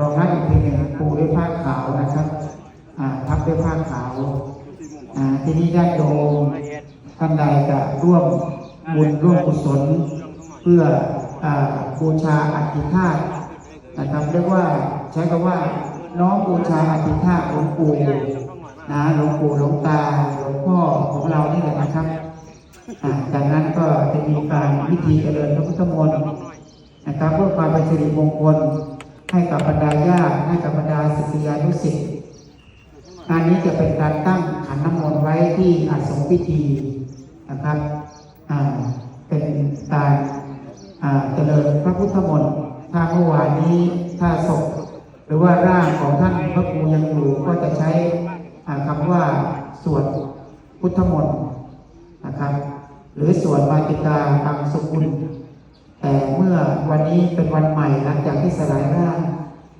รองรับอีกทีหนึ่งปูด้วยผ้าขาวนะครับทับด้วยผ้าขาวทีนี้ญาติโยมท่านใดจะร่วมบุญร่วมกุศลเพื่ออ่าบูชาอัฐิธาตุนะครับเรียกว่าใช้คำว่าน้อมบูชาอัฐิธาตุหลวงปู่นะหลวงปู่หลวงตาหลวงพ่อของเรานี่แหละนะครับจากนั้นก็จะมีการพิธีเจริญพระพุทธมนต์นะครับเพื่อความเป็นสิริมงคล ให้กับบรรดาญาติให้กับบรรดาศิษยานุศิษย์งานนี้จะเป็นการตั้งขันน้ำมนต์ไว้ที่อาสมพิธีนะครับเป็นการเจริญพระพุทธมนต์ถ้าเมื่อวานนี้ถ้าศพหรือว่าร่างของท่านพระครูยังอยู่ก็จะใช้อ่าคำว่าสวดพุทธมนต์นะครับ หรือสวดมาติกาตังสุกุล แต่เมื่อวันนี้เป็นวันใหม่หลังจากที่สลายร่าง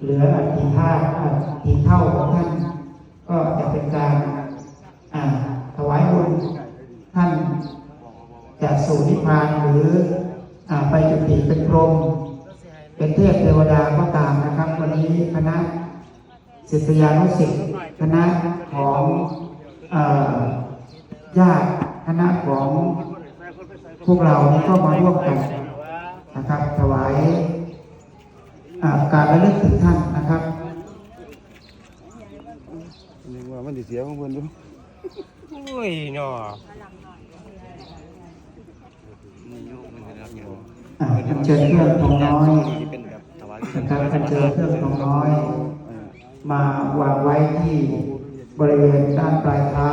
เหลืออัฐิธาตุอัฐิเท่าของท่าน ก็จะเป็นการถวายบุญท่านจะสู่นิพพานหรืออไปจุติเป็นพรหมเป็นเทพเทวดาก็ตามนะครับ วันนี้คณะศิษยานุศิษย์คณะของญาติคณะของพวกเรานี่ก็มาร่วมกัน นะครับถวายอ่าการระลึกถึงท่านนะครับนึกว่ามันสิเสียของเพิ่นดูโอ้ยเนาะอ่าอัญเชิญเครื่องทองน้อยเป็นแบบถวายนะครับอัญเชิญเครื่องทองน้อย มาวางไว้ที่บริเวณด้านปลายเท้า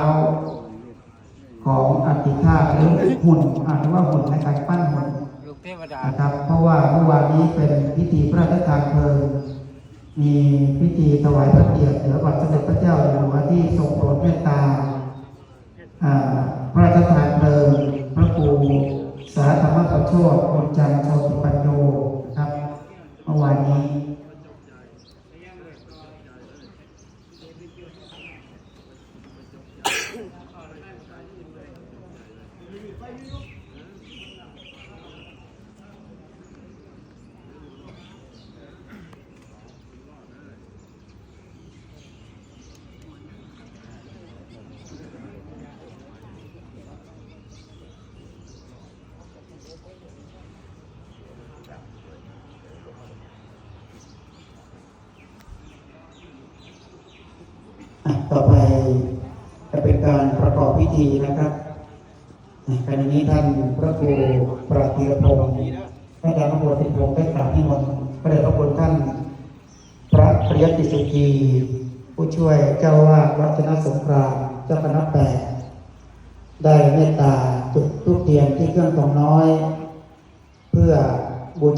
ของอธิธาตุหรือหุ่นอ่านว่าหุ่นในการปั้นหุ่นลูก เทวดานะครับ เพราะว่าเมื่อวานนี้เป็นพิธีพระราชทานเพลิงมีพิธีถวายพระเกียรติเหนือบัตรสมเด็จพระเจ้าอยู่หัวที่ทรงโปรดเมตตาอ่าพระราชทานเพลิงพระครูสาธรรมประโชดคนจันทร์โชติปัญโยนะครับเมื่อวานนี้อะ ต่อไปจะเป็นการประกอบพิธีนะครับอะขณะนี้ท่านพระครูประธีรพงศ์พระอาจารย์พระครูติพงศ์ได้กราบนิมนต์พระเดชพระคุณท่าน พระปริยติสุกีผู้ช่วยเจ้าอาวาดวัดชนสงครามเจ้าคณะแปดได้เมตตาจุดทูปเทียนที่เครื่องทองน้อย เพื่อบูช